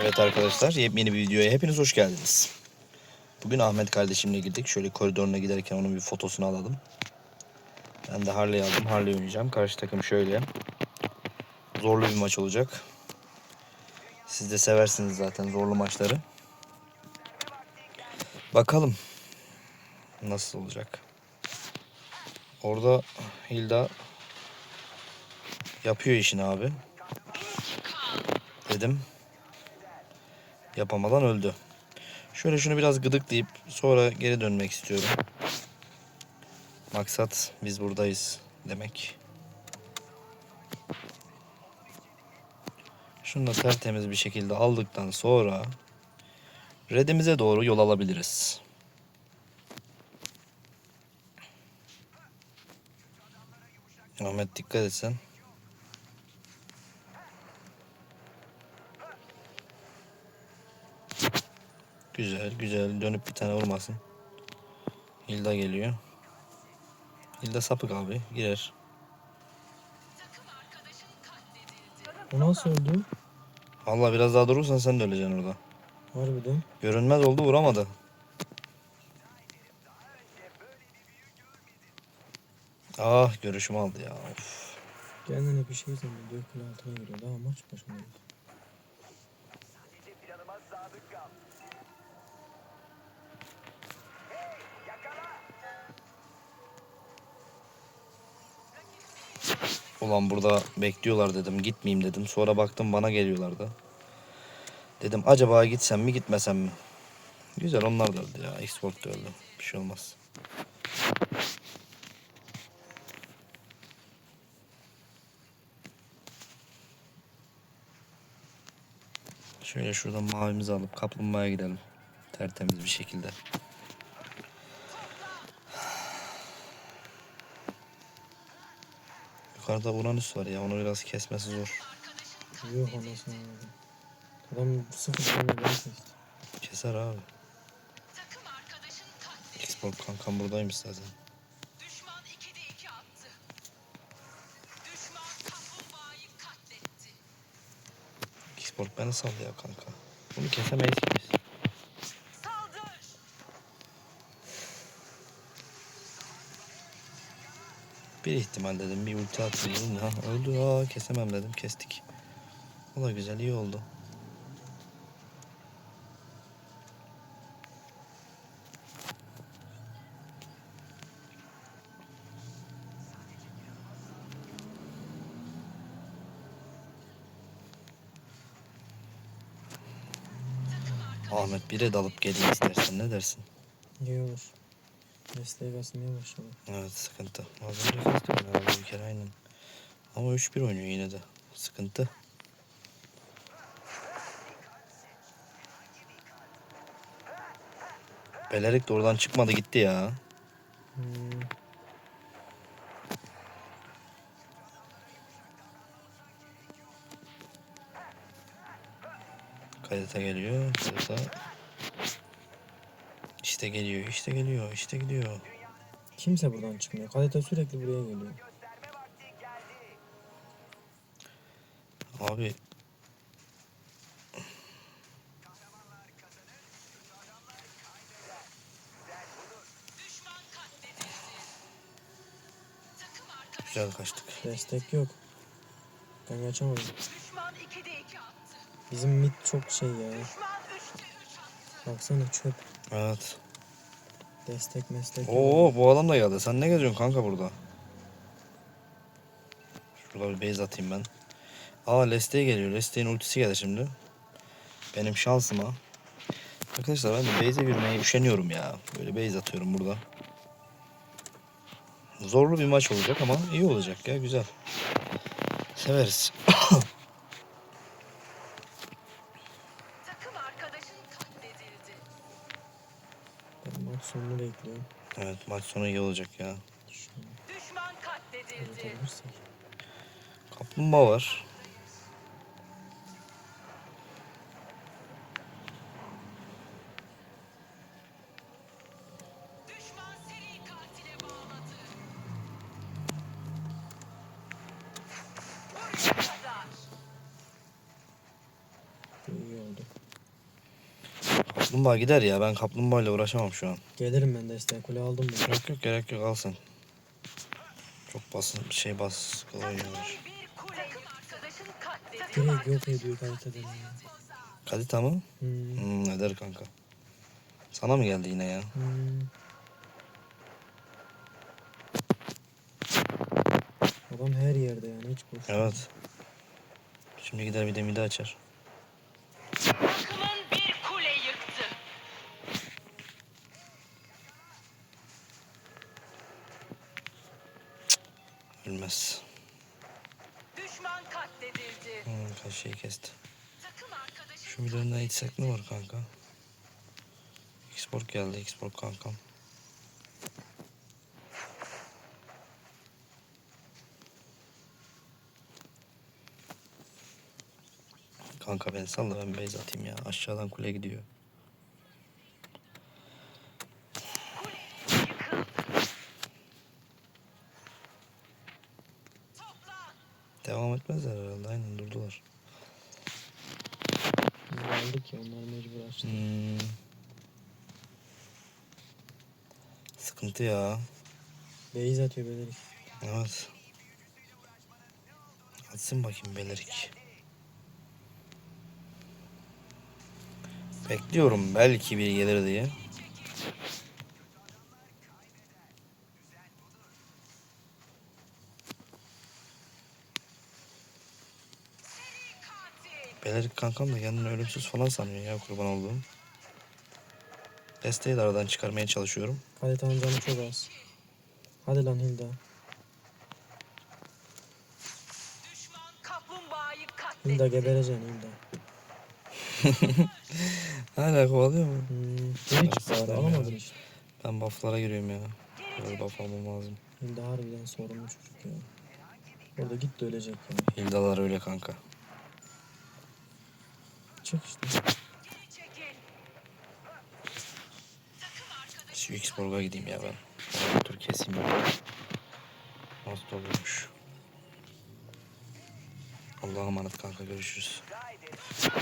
Evet arkadaşlar yepyeni bir videoya hepiniz hoş geldiniz. Bugün Ahmet kardeşimle girdik. Şöyle koridoruna giderken onun bir fotosunu alalım. Ben de Harley aldım. Harley oynayacağım. Karşı takım şöyle. Zorlu bir maç olacak. Siz de seversiniz zaten zorlu maçları. Bakalım nasıl olacak. Orada Hilda yapıyor işini abi. Dedim yapamadan öldü. Şöyle şunu biraz gıdıklayıp sonra geri dönmek istiyorum. Maksat biz buradayız demek. Şunu da tertemiz bir şekilde aldıktan sonra redimize doğru yol alabiliriz. Ahmet dikkat etsen. Güzel güzel dönüp bir tane vurmasın. Hilda geliyor. Hilda sapık abi girer. O nasıl öldü? Allah biraz daha durursan sen de öleceksin orada. Harbiden. Görünmez oldu vuramadı. Ah görüşümü aldı ya. Of. Kendine bir şey zannediyor. Kule altına giriyor. Daha maç başında. Ulan burada bekliyorlar dedim. Gitmeyeyim dedim. Sonra baktım bana geliyorlardı. Dedim acaba gitsem mi gitmesem mi? Güzel onlar da öldü ya. Export da öldü. Bir şey olmaz. Şöyle şuradan mavimizi alıp kaplumbağaya gidelim. Tertemiz bir şekilde. Yukarıda Uranüs var ya. Onu biraz kesmesi zor. Yok anasını. Adam sıfır tane. Keser abi. Export kankam buradaymış zaten. Düşman 2'de 2 attı. Düşman kaplumbağayı katletti. Export beni sal ya kanka. Bunu kesemeyiz ki Bir ihtimal dedim bir ulti atayım. Ha öldü aa kesemem dedim kestik. O da güzel iyi oldu. Ahmet bire dalıp geleyim istersen ne dersin? İyi. Mesleğe basmaya başladı. Evet sıkıntı. Az önce kestim herhalde bir kere aynen. Ama 3-1 oynuyor yine de. Sıkıntı. Belerik de oradan çıkmadı gitti ya. Hmm. Kayıta geliyor. Kayıta. İşte geliyor, işte geliyor, işte gidiyor. Kimse buradan çıkmıyor. Kalite sürekli buraya geliyor. Abi güzel kaçtık. Destek yok. Ben açamadım. düşman 2'de 2 attı. Bizim mid çok şey ya. Düşman 3'te 3 attı. Baksana çöp. Evet. Destek meslek. Oo bu adam da geldi. Sen ne geziyorsun kanka burada? Şurada bir base atayım ben. Aa Leste'ye geliyor. Leste'nin ultisi geldi şimdi. Benim şansıma. Arkadaşlar ben de base'e yürümeye üşeniyorum ya. Böyle base atıyorum burada. Zorlu bir maç olacak ama iyi olacak ya güzel. Severiz. bekliyorum. evet maç sonu iyi olacak ya. Düşman katledildi. Kaplumbağa var. Kaplumbağa gider ya. Ben kaplumbağayla uğraşamam şu an. Gelirim ben desteğe kule aldım mı? Yok yok gerek yok al sen. Çok basın şey bas arkadaşın katledildi. Direkt yok ediyor kaliteden ya. Kadita mı? Hmm. Hmm, eder kanka. Sana mı geldi yine ya? Hmm. Adam her yerde yani hiç boş. Evet. Şimdi gider bir de mide açar. Takımın bir kule yıktı. Ölmez. Düşman katledildi. Hmm, kaç şey kesti. Takım Şu miderinden içsek ne var kanka? Export geldi. Export kankam. Kanka ben sal da ben base atayım ya. Aşağıdan kule gidiyor. yıkıldı. Toplan. Devam etmezler herhalde. Aynen durdular. Biz aldık ya onlar mecbur açtı. Hmm. Sıkıntı ya. Beyz atıyor beyler. Evet. Atsın bakayım Belerik. Bekliyorum belki bir gelir diye. Belerik kankam da kendini ölümsüz falan sanıyor ya kurban olduğum. Desteği de aradan çıkarmaya çalışıyorum. Kalitanın canı çok az. Hadi lan Hilda. Hilda gebereceksin Hilda. Hala kovalıyor mu? Hmm. Geri çıktı abi ya. alamadın işte. Ben bufflara giriyorum ya. Biraz buff almam lazım. Hilda harbiden sorunlu çocuk ya. Orada gitti ölecek ya. Hildalar öyle kanka. Çık işte. Şu X-Borg'a gideyim ya ben. Ben Dur keseyim ya. Nasıl oluyormuş. Allah'a emanet kanka görüşürüz.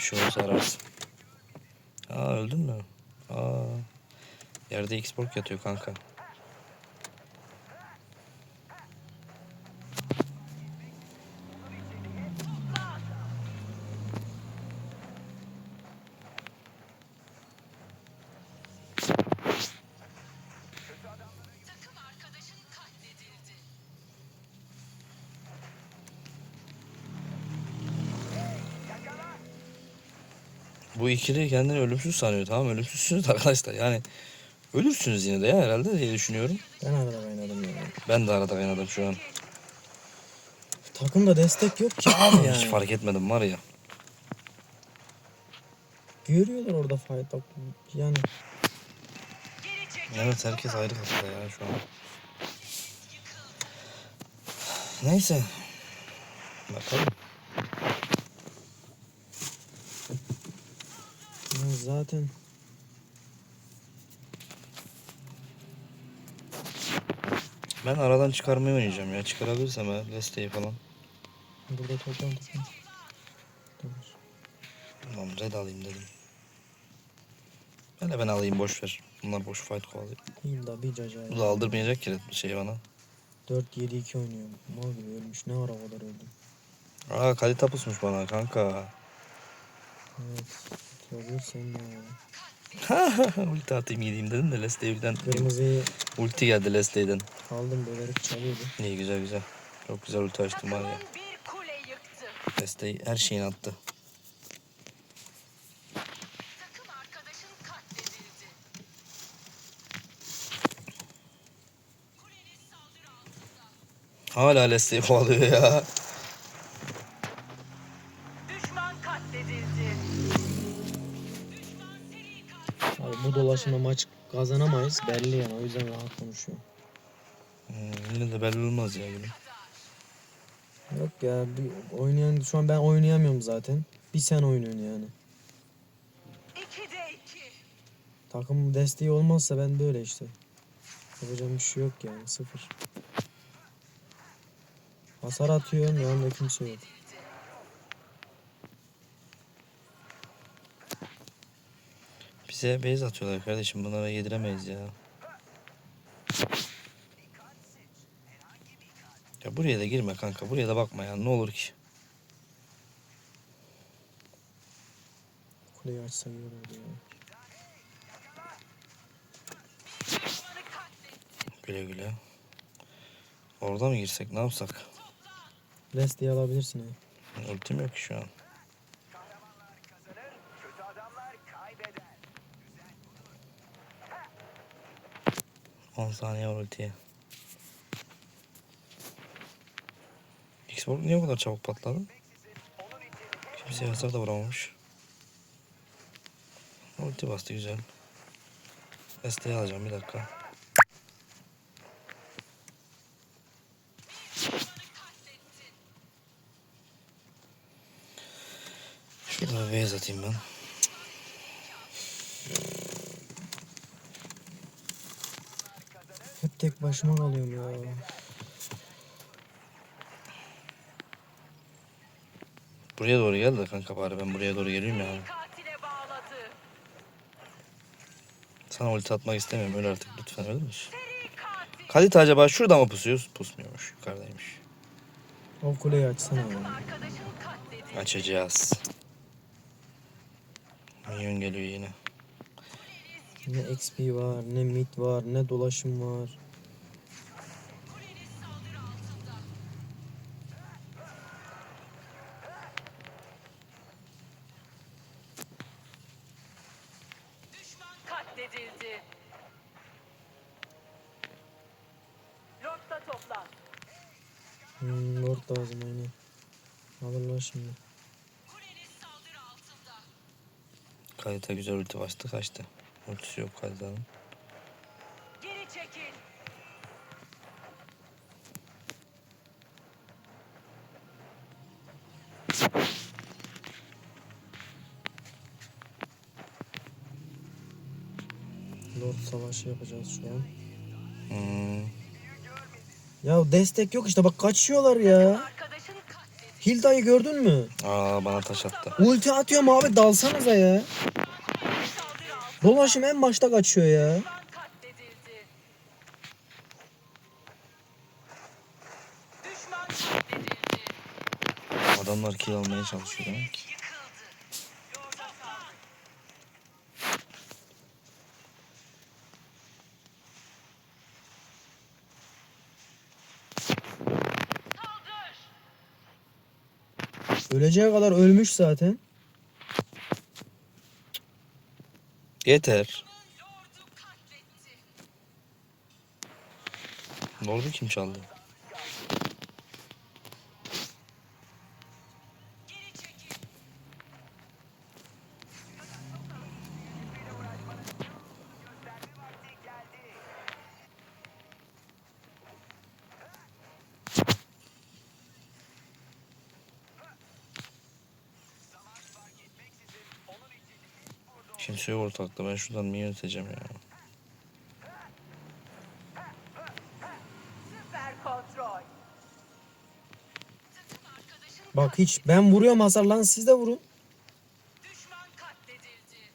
Şey olursa ararsın. Aa öldün mü? Aa. Yerde X-Borg yatıyor kanka. Bu ikili kendini ölümsüz sanıyor tamam ölümsüzsünüz arkadaşlar yani ölürsünüz yine de ya herhalde diye düşünüyorum. Ben arada kaynadım ya. Ben de arada kaynadım şu an. Takımda destek yok ki abi Hiç yani. fark etmedim var ya. Görüyorlar orada fight bak. Yani. Evet herkes ayrı kafada ya şu an. Neyse. Bakalım. Zaten Ben aradan çıkarmayı oynayacağım ya. Çıkarabilirsem ha desteği falan. burada falan. Dur. Tamam red alayım dedim. De ben alayım boş ver. Bunlar boş fight kovalıyor. Hilda bir caca. Bu da aldırmayacak ki red şey bana. 4-7-2 oynuyor. Mal gibi ölmüş. Ne ara kadar öldü. Aa kalite pusmuş bana kanka. Evet. Ne ya? ulti atayım gideyim dedim de Leslie'den Kırmızıyı ulti geldi Leslie'den. aldım bölerek çalıyordu. İyi güzel güzel. Çok güzel ulti açtım var ya. Takımın bir kule yıktı. Desteği her şeyini attı. Hala Leslie'yi kovalıyor ya. Dolaşımda maç kazanamayız belli yani o yüzden rahat konuşuyorum. Hmm, yine de belli olmaz ya gülüm. Yok ya bir oynayan şu an ben oynayamıyorum zaten. Bir sen oynuyorsun yani. İki. Takım desteği olmazsa ben böyle işte. Yapacağım bir şey yok yani sıfır. Hasar atıyorum yanında kimse yok. Bize base atıyorlar kardeşim. Bunlara yediremeyiz ya. Ya buraya da girme kanka. Buraya da bakma ya. Ne olur ki. Kuleyi açsa iyi olurdu ya. Güle güle. Orada mı girsek? Ne yapsak? Leslie'yi alabilirsin ha. Ultim yok şu an. 10 saniye var ultiye. Xbox niye bu kadar çabuk patladı? Kimse hasar da vuramamış. Ulti bastı güzel. ST'yi alacağım bir dakika. Şurada base atayım ben. Tek başıma kalıyorum ya. Buraya doğru gel de kanka bari ben buraya doğru geleyim ya. Katile bağladı. Sana ulti atmak istemiyorum öyle artık lütfen öyle mi? Kalite acaba şurada mı pusuyor? Pusmuyormuş yukarıdaymış. O kuleyi açsana. Açacağız. Minyon geliyor yine. Ne XP var, ne mid var, ne dolaşım var. Kalite güzel ulti bastı kaçtı. Ultisi yok kalitenin. Geri çekil. Lord savaşı yapacağız şu an. Hmm. Ya destek yok işte bak kaçıyorlar ya. Hilda'yı gördün mü? Aa bana taş attı. Ulti atıyorum abi dalsanıza ya. Dolaşım en başta kaçıyor ya. Adamlar kill almaya çalışıyor demek ki. Öleceği kadar ölmüş zaten. Yeter. Katletti. Lord'u kim çaldı? Kimse yok ortalıkta ben şuradan minyon iteceğim ya. Bak hiç ben vuruyorum hasar lan siz de vurun. düşman katledildi.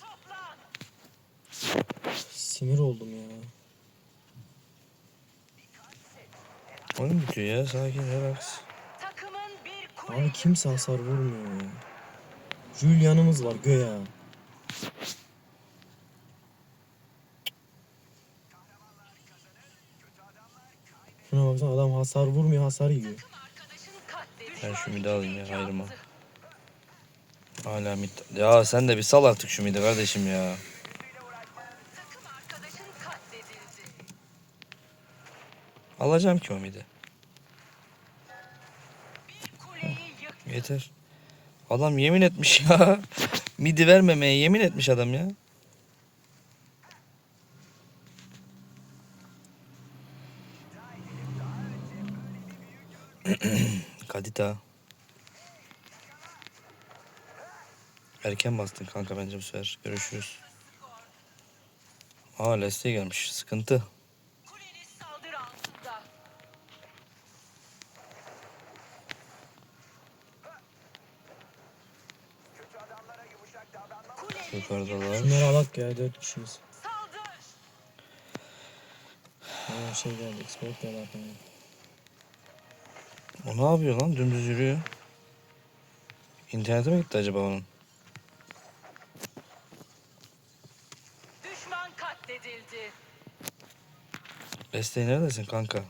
Toplan. Sinir oldum ya. Oyun bitiyor ya sakin relax. Takımın bir kule Abi kimse hasar vurmuyor ya. Julian'ımız var göya. Şuna baksana adam hasar vurmuyor hasar yiyor. Ben şu midi alayım ya hayrıma. Hala mid. Ya sen de bir sal artık şu midi kardeşim ya. Takım arkadaşın katledildi. Alacağım ki o midi. Yeter. Adam yemin etmiş ya. Midi vermemeye yemin etmiş adam ya. Kadita. Erken bastın kanka bence bu sefer. Görüşürüz. Aa Leslie gelmiş. Sıkıntı. Yukarıdalar. Şunları alak ya dört kişiyiz. Saldır. Aa şey geldi. Export geldi. O ne yapıyor lan? Dümdüz yürüyor. İnternete mi gitti acaba onun? Düşman katledildi. Desteği neredesin kanka?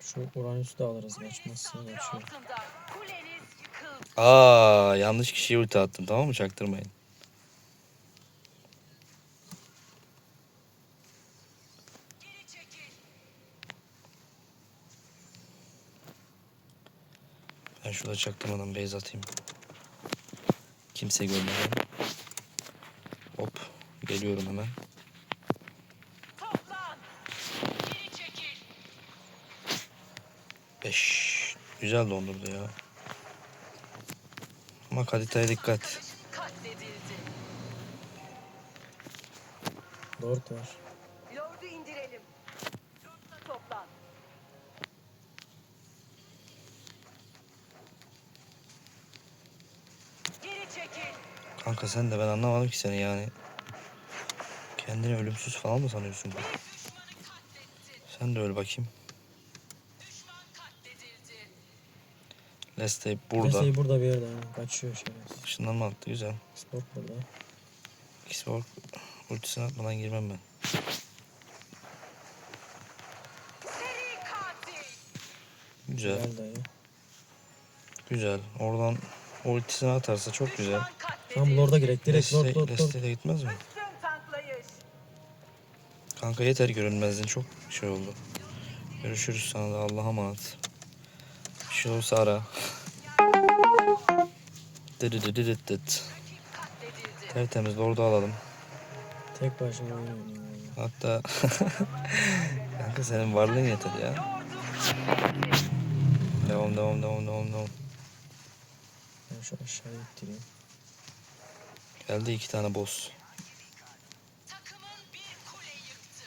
Şu Uranüs'ü de alırız Kuleniz altında. Kuleniz yıkıldı. Aa yanlış kişiye ulti attım tamam mı? Çaktırmayın. Geri çekil. Ben şurada çaktırmadan base atayım. Kimse görmeden. Hop. Geliyorum hemen. Toplan. Geri çekil. 5. Güzel dondurdu ya. Ama kaliteye dikkat. Dört var. Kanka sen de ben anlamadım ki seni yani. Kendini ölümsüz falan mı sanıyorsun? Sen de öl bakayım. Leste burada. Burada. burada bir yerde. yani. Kaçıyor şerefsiz. Işınlanma attı güzel. Sport burada. Xbox ultisini atmadan girmem ben. Güzel. Dayı. Güzel. Oradan ultisini atarsa çok güzel. Tamam Lord'a girek. Direkt Lord Lord Lord. Leste de gitmez mi? Kanka yeter görünmezliğin çok şey oldu. Görüşürüz sana da Allah'a emanet. Bir şey olursa ara. Dıdıdıdıdıdıt. Tertemiz orada alalım. Tek başına oyun oynuyor. vallahi. Hatta kanka senin varlığın yeter ya. Lord'u Devam devam devam devam devam. Ben şu aşağıya ittireyim. Geldi iki tane boss. takımın bir kule yıktı.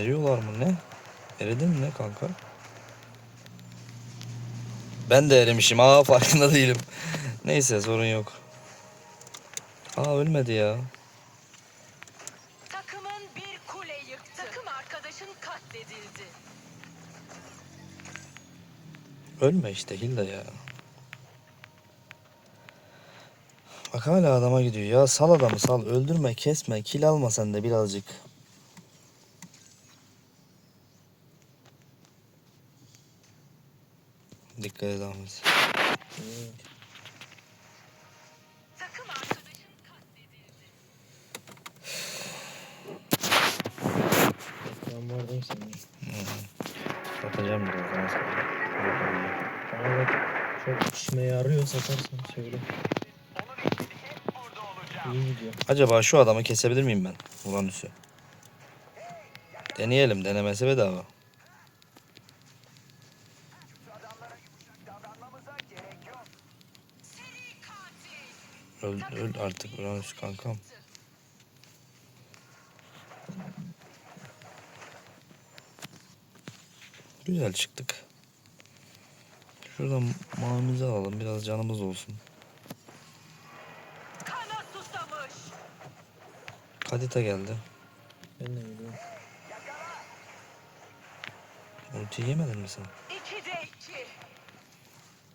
Eriyorlar mı ne? Eridin mi ne kanka? Ben de erimişim. Aa farkında değilim. Neyse sorun yok. Aa ölmedi ya. Takımın bir kule yıktı. Takım arkadaşın katledildi. Ölme işte Hilda ya. Bak hala adama gidiyor. Ya sal adamı sal. Öldürme kesme. Kill alma sen de birazcık. Dikkat et Ahmet. Ben vardım senin. Satacağım birazdan sana. Bana bak çok işime yarıyor satarsan söyle. Acaba şu adamı kesebilir miyim ben? Uranüs'ü. Deneyelim. Denemesi bedava. Öl, öl artık Uranüs kankam. Güzel çıktık. Şuradan mavimizi alalım. Biraz canımız olsun. Kadita geldi. Ben de geliyorum. Ulti yemedin mi sen? İki de iki.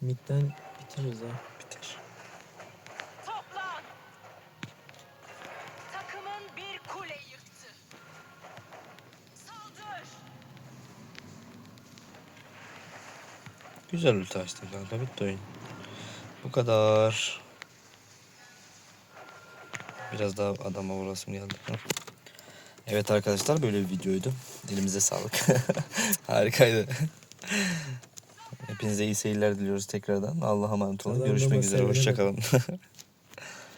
Mid'den bitiririz ha. Bitir. Toplan. Takımın bir kule yıktı. Saldır. Güzel ulti açtın kanka. Bitti oyun. Bu kadar. Biraz daha adama vurasım geldi. Evet arkadaşlar böyle bir videoydu. Elimize sağlık. Harikaydı. Hepinize iyi seyirler diliyoruz tekrardan. Allah'a emanet olun. Görüşmek üzere. Hoşçakalın.